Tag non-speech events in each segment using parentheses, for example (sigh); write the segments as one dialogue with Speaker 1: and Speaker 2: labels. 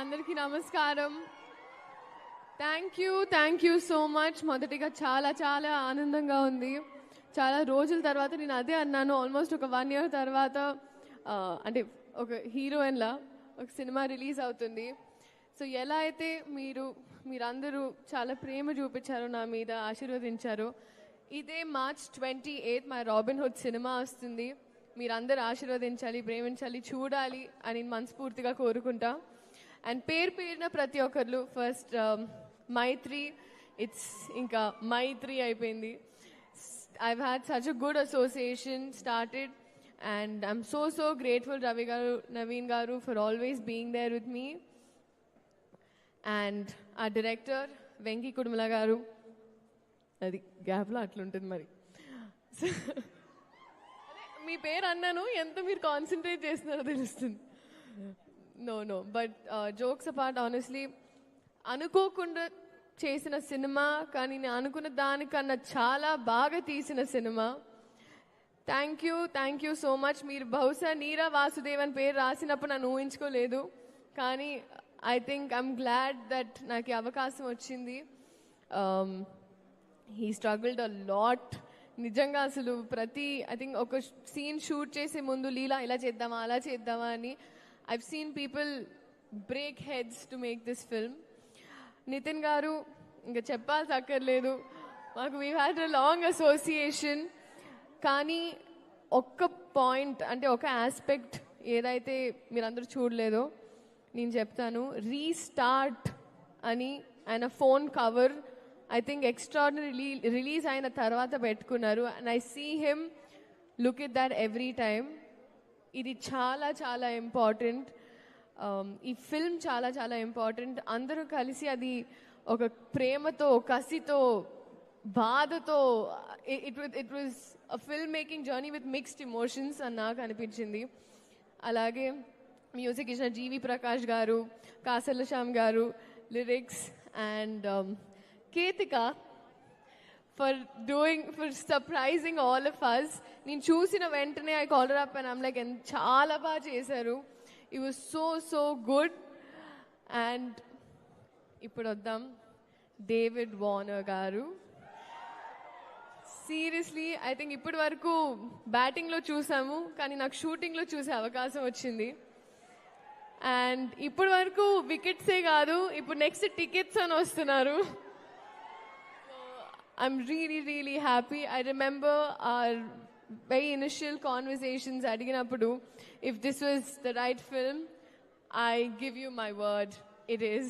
Speaker 1: అందరికీ నమస్కారం. Thank you thank you so much మొదటిగా చాలా చాలా ఆనందంగా ఉంది. చాలా రోజుల తర్వాత నేను అదే అన్నాను ఆల్మోస్ట్ ఒక వన్ ఇయర్ తర్వాత అంటే ఒక హీరోయిన్లా ఒక సినిమా రిలీజ్ అవుతుంది. సో ఎలా అయితే మీరు మీరందరూ చాలా ప్రేమ చూపించారో నా మీద ఆశీర్వదించారో ఇదే మార్చ్ ట్వంటీ ఎయిత్ మా రాబిన్ హుడ్ సినిమా వస్తుంది. మీరందరూ ఆశీర్వదించాలి ప్రేమించాలి చూడాలి అని మనస్ఫూర్తిగా కోరుకుంటా. అండ్ పేరు పేరిన ప్రతి ఒక్కరు ఫస్ట్ మైత్రి ఇట్స్ ఇంకా మైత్రి అయిపోయింది. I had such a good association started and I'm so so grateful Ravi garu Naveen garu for always being there with me and uh director Venky Kudumula garu అది గ్యాప్లో అట్లుంటుంది మరి. (laughs) మీ పేరు అన్నాను ఎంత మీరు కాన్సన్ట్రేట్ చేస్తున్నారో తెలుస్తుంది. No no but jokes apart honestly అనుకోకుండా చేసిన సినిమా కానీ నేను అనుకున్న దానికన్నా చాలా బాగా తీసిన cinema. Thank you thank you so much మీరు బహుశా నీరా వాసుదేవ్ అని పేరు రాసినప్పుడు నన్ను ఊహించుకోలేదు. కానీ I think I'm glad that నాకు అవకాశం వచ్చింది. హీ స్ట్రగుల్డ్ అ లాట్ నిజంగా అసలు ప్రతి ఐ థింక్ ఒక సీన్ షూట్ చేసే ముందు లీలా ఇలా చేద్దామా అలా చేద్దామా అని I've seen people break heads to make this film Nithin garu ఇంకా చెప్పాల్సి అక్కర్లేదు. మాకు we had a long association కానీ ఒక్క పాయింట్ అంటే ఒక ఆస్పెక్ట్ ఏదైతే మీరందరూ చూడలేదో నేను చెప్తాను. రీస్టార్ట్ అని ఆయన phone cover I think extraordinary release అయిన తర్వాత పెట్టుకున్నారు. And I see him look it that every time ఇది చాలా చాలా ఇంపార్టెంట్ um, ఈ ఫిల్మ్ చాలా చాలా ఇంపార్టెంట్ అందరూ కలిసి అది ఒక ప్రేమతో కసితో బాధతో it it was film making journey with mixed emotions అని నాకు అనిపించింది. అలాగే మ్యూజిక్ ఇచ్చిన జీవి Prakash garu Kasarla Shyam garu lyrics and um, Ketika for doing for surprising all of us నేను చూసిన వెంటనే I collar up and I'm like చాలా బాగా చేశారు. It was so so good and ఇప్పుడు వద్దాం. David Warner garu. Seriously I think ఇప్పటి వరకు బ్యాటింగ్లో చూసాము కానీ నాకు షూటింగ్లో చూసే అవకాశం వచ్చింది. అండ్ ఇప్పటి వరకు వికెట్సే కాదు ఇప్పుడు నెక్స్ట్ టికెట్స్ అని వస్తున్నారు. I'm really, really happy. I remember our very initial conversations అడిగినప్పుడు if this was the right film, I give you my word, it is.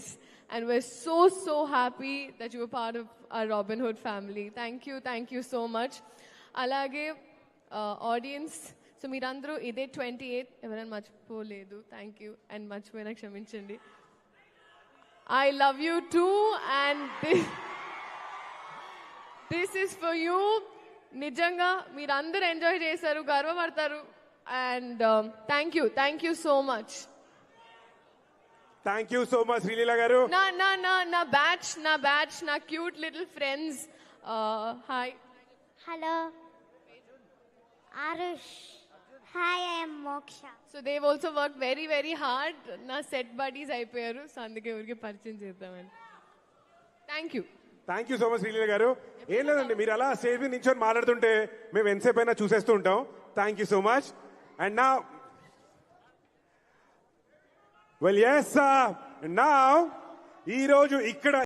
Speaker 1: And we're so, so happy that you were part of our Robin Hood family. Thank you, thank you so much. అలాగే audience so మీరందరూ ఇదే twenty eighth ఎవరైనా మర్చిపోలేదు thank you and మర్చిపోయినా క్షమించండి I love you too and This is for you నిజంగా మీరు అందరూ ఎంజాయ్ చేశారు గర్వపడతారు. And thank you thank you so much
Speaker 2: thank you so much Sreeleela garu
Speaker 1: నా నా నా నా బ్యాచ్ నా బ్యాచ్ నా cute little friends hi
Speaker 3: Hello. Arush. Hi, I am Moksha.
Speaker 1: So Dev also work very very hard నా set buddies అయిపోయారు. So అందుకే ఊరికి పరిచయం చేద్దామని. Thank you
Speaker 2: thank you so much Sreeleela garu ఏం లేదండి మీరు అలా స్టేజ్ మీద నించొని మాట్లాడుతుంటే మేము ఎంతసేపు అయినా చూసేస్తూ ఉంటాం. Thank you so much and నా వెల్ ఎస్ నా ఈ రోజు ఇక్కడ